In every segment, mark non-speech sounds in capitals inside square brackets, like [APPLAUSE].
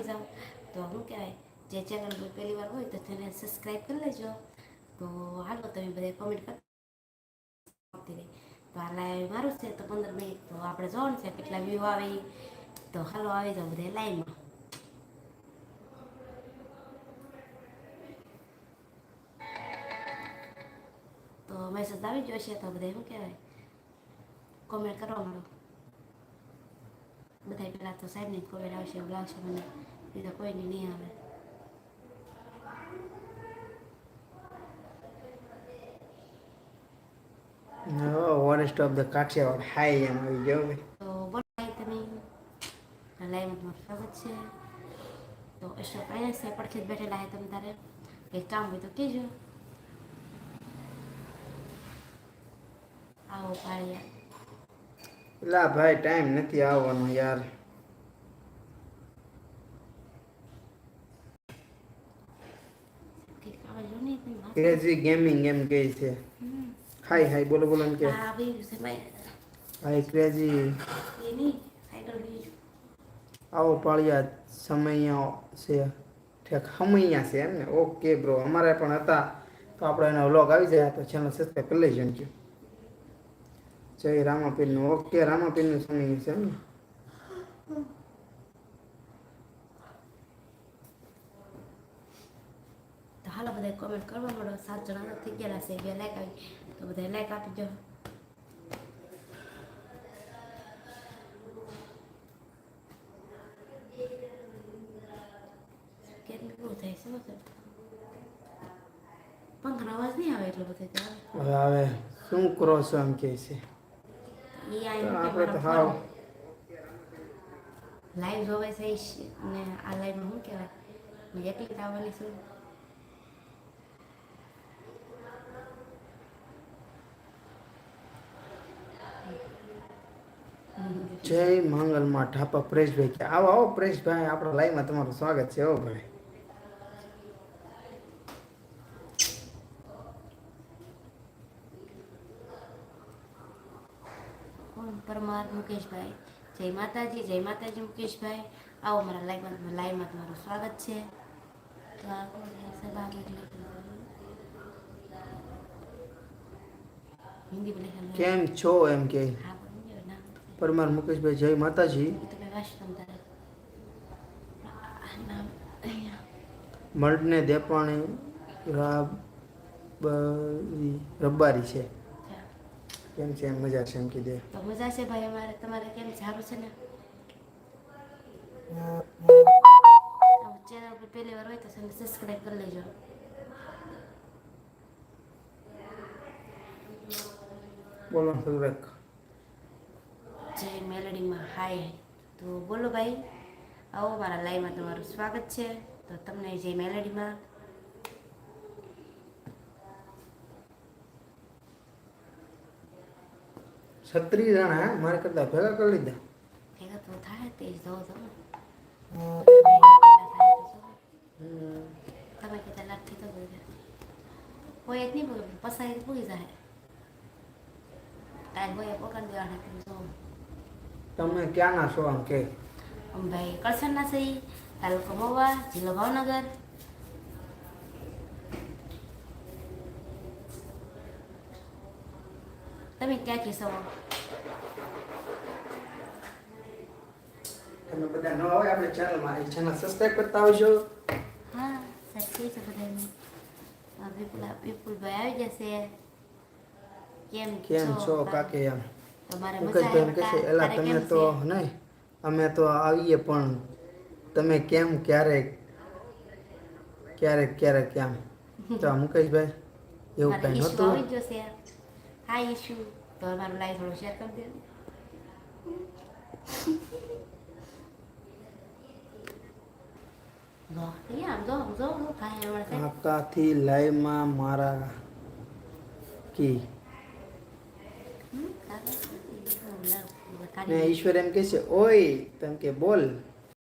આવી જાઓ તો શું કહેવાય, જે ચેનલ પર પહેલી વાર હોય તો તેને સબસ્ક્રાઈબ કરી લેજો. તો હાલો, તમે બધા કોમેન્ટ કરતી રહી. તો આ લાઈવ મારું છે તો પંદર મિનિટ, તો આપણે જોવાનું છે કેટલા વ્યૂ આવે તો હાલો, આવી જાઓ બધા લાઈવમાં તો મેસેજ આવી ગયો છે તો બધા શું કહેવાય? કોમેન્ટ કરવા માંડો બધા પહેલાં તો સાહેબની કોમેન્ટ આવશે એવું લાગશે મને બીજા કોઈને નહીં આવે વોરેસ્ટ ઓફ ધ કાઠિયાવાડ હાઈ એમ આવી ગયો તો બોલો તમે લાઈવમાં સ્વાગત છે તો અશોક અહીંયા છે પડખે જ બેઠેલા છે તમે તારે કંઈક કામ હોય તો કહેજો આવો પાળિયા લા ભાઈ ટાઈમ નથી આવવાનો યાર. ક્રેઝી ગેમિંગ એમ કહે છે. હાય હાય બોલો બોલો એમ કે હાય ક્રેઝી આવો પાળિયા સમૈયા છે. ઠેક સમૈયા છે એમ ને? ઓકે બ્રો અમારે પણ હતા. તો આપણે એનો વ્લોગ આવી જાય તો ચેનલ સબસ્ક્રાઈબ કરી લેજો જય રામાપીરનું ઓકે રામાપીરનું સમય છે હાલો બધા કોમેન્ટ કરવા માંડો સાત જણા થઈ ગયેલા છે બે લાઈક આવી તો બધા લાઈક આપી દો પંખનો અવાજ નહીં આવે એટલો બધો આવે શું કરો છો એમ કે છે આઈને આપણે તો હાવ લાઈવ જોવે છે ને આ લાઈવમાં શું કહેવાય એકલી જ આવવાની છું જય મંગલમાં ઠાપા પ્રેશભાઈ. આવો આવો પ્રેશભાઈ આપણા લાઈવમાં તમારું સ્વાગત છે હો ભાઈ. કોણ? પરમાર મુકેશભાઈ. જય માતાજી જય માતાજી મુકેશભાઈ. આવો મારા લાઈવમાં લાઈવમાં તમારું સ્વાગત છે. તો આ કેમ છો એમ કે? પરમાર મુકેશભાઈ જય માતાજી. મર્ડને દેપાણી રબારી છે. કેમ છે? એમ મજા છે એમ કીધે. તો મજા છે ભાઈ અમારે. તમારે કેમ સારું છે ને? ચેનલ પર પહેલી વાર હોય તો સબસ્ક્રાઈબ કરી લેજો. બોલો સુરેખ જય મેલડીમાં. હાય. તો બોલો ભાઈ. આવો મારા લાઈવમાં તમારું સ્વાગત છે. તો તમને જય મેલડીમાં. છત્રીસ જણા મારે કરતા ભેગા કરી લીધા. ભેગા તો થાય તે જ જોવો તમે કીધા લાગતી તો બધા કોઈ જ નહીં બોલો પસાઈ પૂરી જાય ટાઈમ હોય પકડ દેવાના તમે જો. તમે ક્યાંના છો આમ કે? ભાઈ કળસણના સહી તાલુકો મહુવા જિલ્લો ભાવનગર. તમે ક્યાંથી છો તમે બધા ન હોય આપણે ચેનલમાં એ ચેનલ સબસ્ક્રાઈબ કરતા આવજો હા સાચી છે બધાને. વિપુલ વિપુલભાઈ આવી જશે. કેમ કેમ છો કાકે એમ? તમારે કા- એલા તમે તો નહીં અમે તો આવીએ પણ તમે કેમ ક્યારેક ક્યારેક ક્યારેક કેમ તો મુકેશભાઈ એવું મારે કઈ નહોતું. હા ઈશુ તો મારું લાઈવ થોડું શેર કરી દેજો જો અહીંયા આમ જો આમ જો આમ ભાઈ હમણાં છે. કાકાથી લાઈવમાં મારા કી હમ, કાકા, હું લાવ, ને કાઢી ઈશ્વર એમ કહે છે ઓય તેમ કે બોલ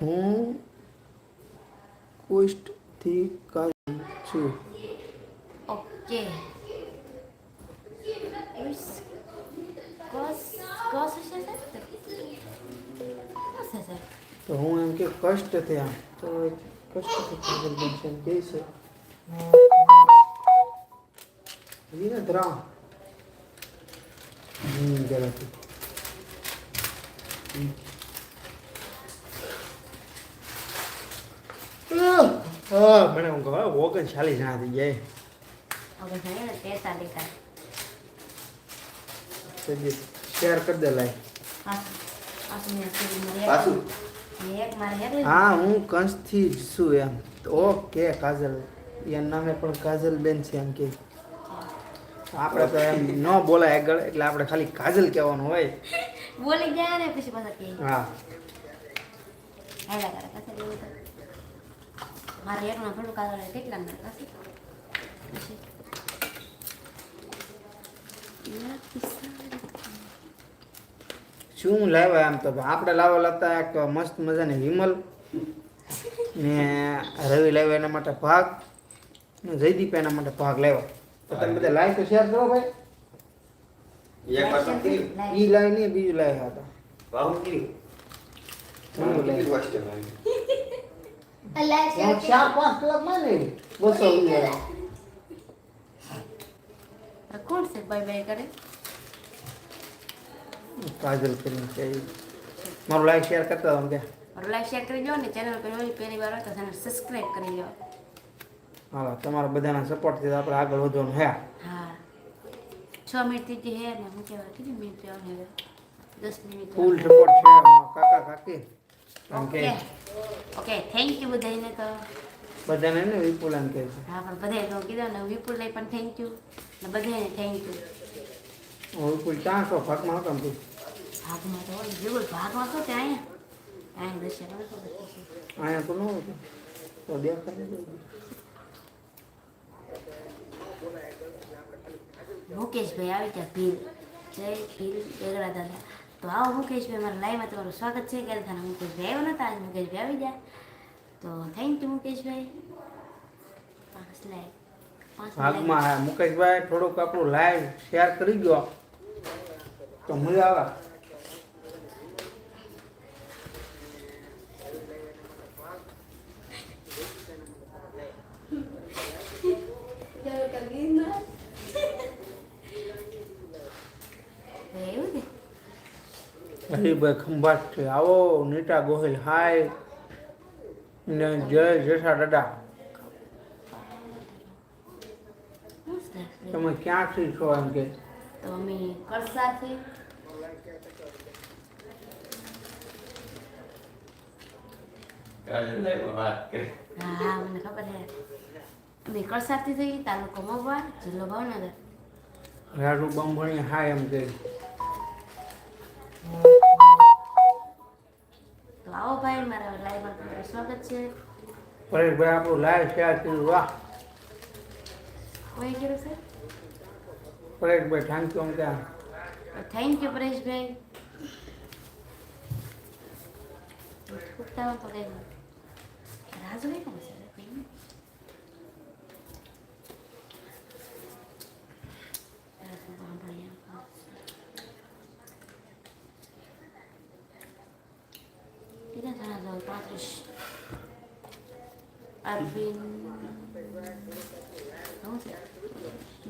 હું કુષ્ઠથી કાઢું છું ઓકે તો હું એમ કે કષ્ટ થયા. તો કષ્ટ બનશે એમ કે છે. ને ધરા હમ જરાથી હા મને હું કહું ઓગણ ચાલીસ જણા થઈ જાય ને. શેર કરી દે લાય. પાછું? એક- એક હા હું કંસથી જ છું એમ. ઓકે કાજલ. એના નામે પણ કાજલ બેન છે એમ કે. આપણે તો એમ ન બોલાય આગળ એટલે આપણે ખાલી કાજલ કહેવાનું હોય. બોલી ગયા ને પછી પાછા કે હા. હેલા કરે કાજલ એવું તો મારે એકના થોડું કાગળ કેટલા ના પછી. પિસારી. શું લાવ્યા આમ તો? આપણે લાવવા લાવતા એક મસ્ત મજાની વિમલ ને રવિ લાવ્યા એના માટે ભાગ ને જયદીપ એના માટે ભાગ લાવ્યા. તો તમે બધા લાઈવ તો શેર કરો ભાઈ. એક વાર ઈ લાઈ નહીં બીજું લાવ્યા હતા. વાહુ કરી હું કેટલી લાવ્યા? વસ્તુ લાવી અલા, ચાર પાંચ કલાકમાં ને બસો કોણ છે? બાય બાય કરે કાજલ કરીને છે. મારું લાઈક શેર કરતા હતા કે મારું લાઈક શેર કરી દો ને ચેનલ પર હોય પહેલી વાર હોય તો ચેનલ સબસ્ક્રાઇબ કરી લો હાલો તમારા બધાના સપોર્ટથી આપણે આગળ વધવાનું હે હા છ મિનિટથી હે ને હું કહેવાય કેટલી મિનિટ રહેવાની હવે દસ મિનિટ ફૂલ સપોર્ટ છે કાકા કાકી ઓકે ઓકે થેન્ક યુ બધાને તો બધાને ને વિપુલ એમ કે છે હા પણ બધાએ તો કીધું ને વિપુલ ને પણ થેન્ક યુ ને બધાને થેન્ક યુ વિપુલ ચાંસો ભાગમાં હતો તું ભાગમાં તો હોય ભાગમાં તો ત્યાં અહીંયા. અહીંયા દર્શન આવે તો બતાવશું. અહીંયા તો ન હતું તો દેખાય મુકેશભાઈ આવી ગયા ભીલ. જય ભીલ બેગડા દાદા. તો આવો મુકેશભાઈ મારા લાઈવમાં તમારું સ્વાગત છે. ક્યારે થાના મુકેશભાઈ આવ્યો નતા? આજ મુકેશભાઈ આવી ગયા. તો થેન્ક યુ મુકેશભાઈ. પાંચ લાઈક ભાગમાં મુકેશભાઈ થોડુંક આપણું લાઈવ શેર કરી ગયો. તો મજા આવે એવું ને હરિભાઈ ખંભાત છે. આવો નીતા ગોહિલ હાય. ને જય જેઠા દાદા. તમે ક્યાંથી છો એમ કે? તો અમે કળસાથી કાલે લાવ્યો વાત કરી. હા હા મને ખબર છે. મેં કળસાથી થઈ તાલુકો મગવાડ જિલ્લો ભાવનગર. રાજુ બંભણી હાય એમ કે. તો આવો ભાઈ મારા લાઈવમાં તમારું સ્વાગત છે. પરેશભાઈ આપણું લાઈવ શેર કર્યું વાહ. કોઈ કર્યું છે? પરેશભાઈ થેન્ક યુ એમ કે થેન્ક યુ પરેશભાઈ રાજુ કઈ કામ છે કઈ નહીં. રાજુ બાંભણિયા. કેટલા જણા જાવ પાંત્રીસ અરવિંદ શું છે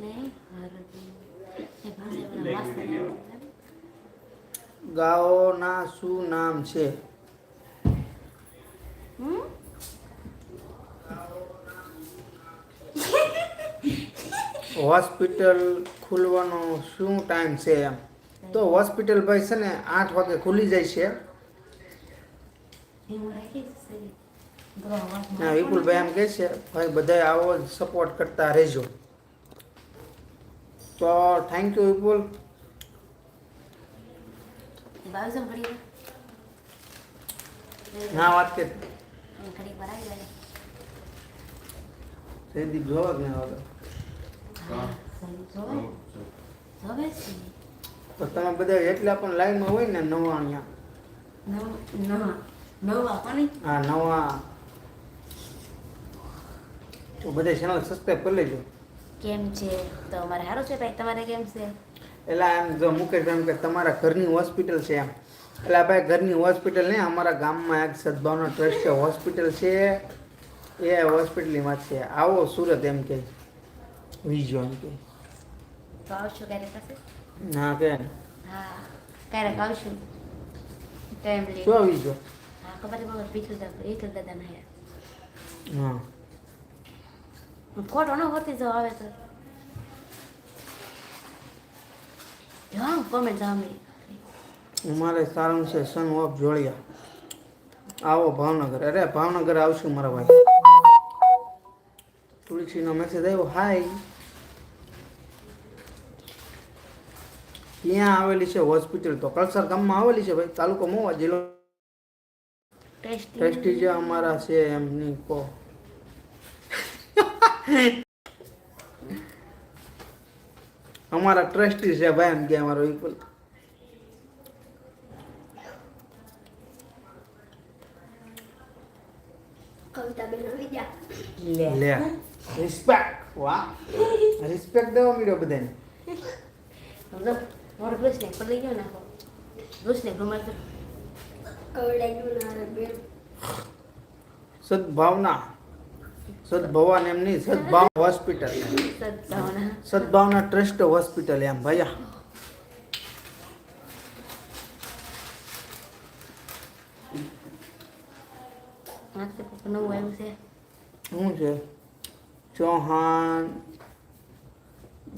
નહીં અરવિંદ. ગાઓના શું નામ છે હોસ્પિટલ ખુલવાનો શું ટાઈમ છે એમ તો હોસ્પિટલ ભાઈ છે ને આઠ વાગે ખુલી જાય છે હું રાખીશ સહી. બરો વાત ના વિપુલભાઈ એમ કહે છે ભાઈ બધાય આવો સપોર્ટ કરતા રહેજો. તો થેન્ક યુ વિપુલ. ના વાત કે. સંદીપ જોવા કે આવે તો તમે બધા એટલા પણ લાઈનમાં હોય ને નવા અહીંયા? નવ કોની હા નવા. તો બધા ચેનલ સબસ્ક્રાઈબ કરી લેજો. કેમ છે? તો અમારે સારું છે ભાઈ? તમારે કેમ છે? એટલે એમ જો મુકેશ એમ કે તમારા ઘરની હોસ્પિટલ છે એમ. એટલે ભાઈ ઘરની હોસ્પિટલ નહીં અમારા ગામમાં એક સદભાવના ટ્રસ્ટ છે હોસ્પિટલ છે. એ હોસ્પિટલની વાત છે. આવો સુરત એમ કે. વિજો એમ કે. તો આવશું ક્યારેક પાસે? ના કે હા ક્યારેક આવશું. ટાઈમ લે શું વિજો? હા ખબર છે ખબર વિઠ્ઠલ દાદા વિઠ્ઠલ દાદા ના હા ખોટો ન હોતી જો આવે તો હા કોમેન્ટ સાંભળી અમારે સારું છે સન ઓફ જોડિયા આવો ભાવનગર અરે ભાવનગર આવશું મારા ભાઈ તુલસીનો મેસેજ આવ્યો હાય ક્યાં આવેલી છે હોસ્પિટલ તો કલસર ગામમાં આવેલી છે ભાઈ તાલુકો મોવા જિલ્લો ટેસ્ટી ટ્રસ્ટી જે અમારા છે એમની કો અમારા ટ્રસ્ટી છે ભાઈ એમ કે અમારો વિપુલ કવિતા બેન આવી ગયા લે. લે. રિસ્પેક્ટ વાહ. રિસ્પેક્ટ દેવા મળ્યો બધાને. [LAUGHS] મતલબ મોર બ્રુસને પડી ગયો નાખો બ્રુસને ઘુમાડ દો કવડાઈ ના બેન સદભાવના સદભવાન એમ નહીં Sadbhav hospital. Sadbhavna Sadbhavna trust hospital એમ ભૈયા. શું છે? ચૌહાણ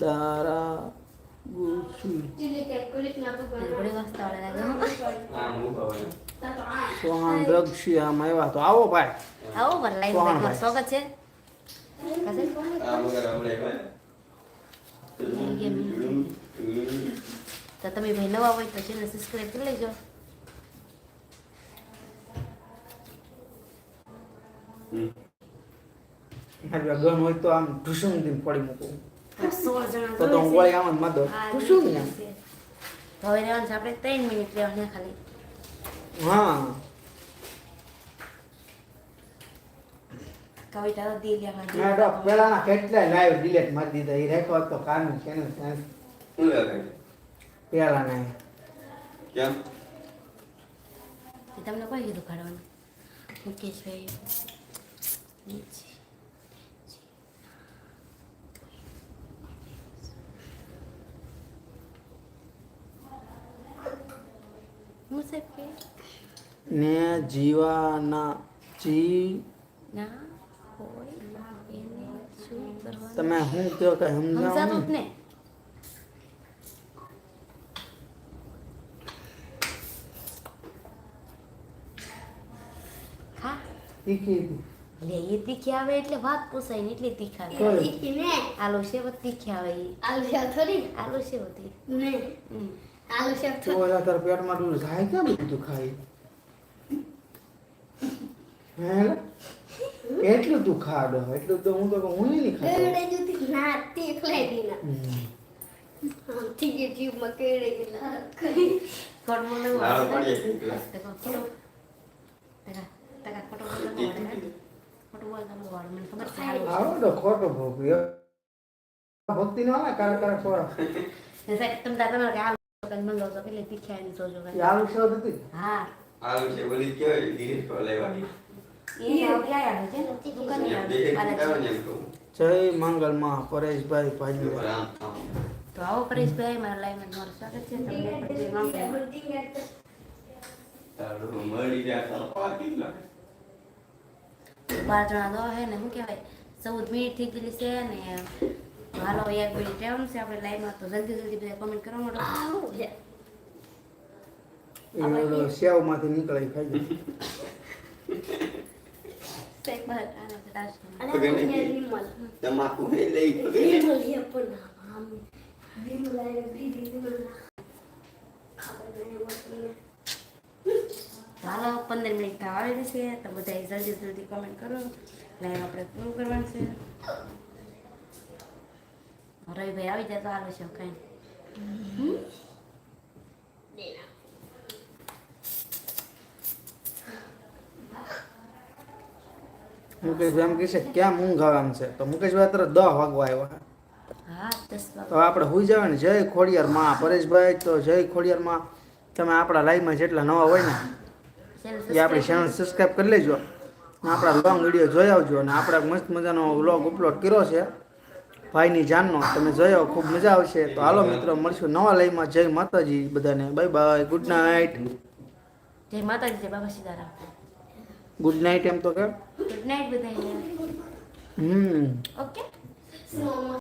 દારા ગુસુ આમ આવ્યા તો. આવો ભાઈ. આવો પર લાઈન કોણ તમારું સ્વાગત છે. કાશે? આમ વગર હમણાં હોય. તો તમે ભાઈ નવા હોય તો ચેનલ સબસ્ક્રાઇબ કરી લેજો. મારી પાસે હોય તો આમ ઢુસુમ દીને પડી મૂકું. તો તો તો હું વળી આમ હવે રહેવાનું છે આપણે ત્રણ મિનિટ રહેવાના ખાલી. હા. કવિતા તો દી મેં તો લેવા પેલાના કેટલાય લાઈવ ડિલેટ મારી દીધા. એ રેખો તો ચેનલ શું લાગે? પેલાના કેમ? તમને કોઈ કીધું કાઢવાનું? મુકેશભાઈ નીચે. હું ને જીવાના જી તમે શું કહો કે સમજાવો ને. તીખી લે એ તીખી આવે એટલે વાત પૂછાય ને એટલે તીખા આવે. આલુ સેવ તીખી આવે આલુ શાક થોડી? આલુ સેવ હતી આલુ થોડી? પેટમાં કેમ બધું હે એટલું તું ખાડો એટલું તો હું તો હું નહીં ખાતો. ના ના. ના ન ખોટું. ન ને? ન આવો તો ભોગ્યો ભક્તિ નો આવે કારે કારે ખોરા. છે. સાહેબ, તમે તાર તમારે કે આલુ કંઈક મંગાવો છો, કેટલી તીખી આવીને જોજો કાંઈ. આલુ સેવ હતી? હા. આલુ છે ઓલી કેવાય ધીરે લેવાની. એ મંગલ એમ એમ. જય મંગલમાં પરેશભાઈ ભાઈ. તો આવો પરેશભાઈ મારા લાઈવમાં તમારું સ્વાગત છે. તમને? બાર જણા દો હે ને શું કહેવાય? ચૌદ મિનિટ થઈ ગયેલી છે ને હાલો એક મિનિટ રહેવાનું છે. આપણે લાઈવમાં તો જલ્દી જલ્દી બધા કોમેન્ટ કરવા માંડો. સેવમાંથી નીકળાય ખાઈ [LAUGHS] તમાકુ હાલો પંદર મિનિટ થવા આવેલી છે તો બધા જલ્દી જલ્દી કોમેન્ટ કરો લાઈવ આપણે પૂરું કરવાનું છે. રવિભાઈ આવી જાય તો આવે છે કાંઈ મુકેશભાઈ એમ કહે છે ક્યાં ઊંઘ આવે એમ છે? તો મુકેશભાઈ અત્યારે દહ વાગવા આવ્યા. હા તો આપણે હુઈ જવાય ને જય ખોડિયાર માં પરેશભાઈ તો જય ખોડિયાર માં તમે આપણા લાઈવમાં જેટલા નવા હોય ને એ આપણી ચેનલ સબસ્ક્રાઈબ કરી. લેજો. આપણા લોંગ વીડિયો જોઈ આવજો અને આપણે મસ્ત મજાનો વ્લોગ અપલોડ કર્યો છે. ભાઈની જાનનો તમે જોયો ખૂબ મજા આવશે. તો હાલો મિત્રો મળશું નવા લાઈવમાં જય માતાજી બધાને. બાય બાય ગુડ નાઇટ જય માતાજી જય બાબા સીતારામ. ગુડ નાઇટ એમ તો કે. ગુડ નાઇટ બધાને હમ. ઓકે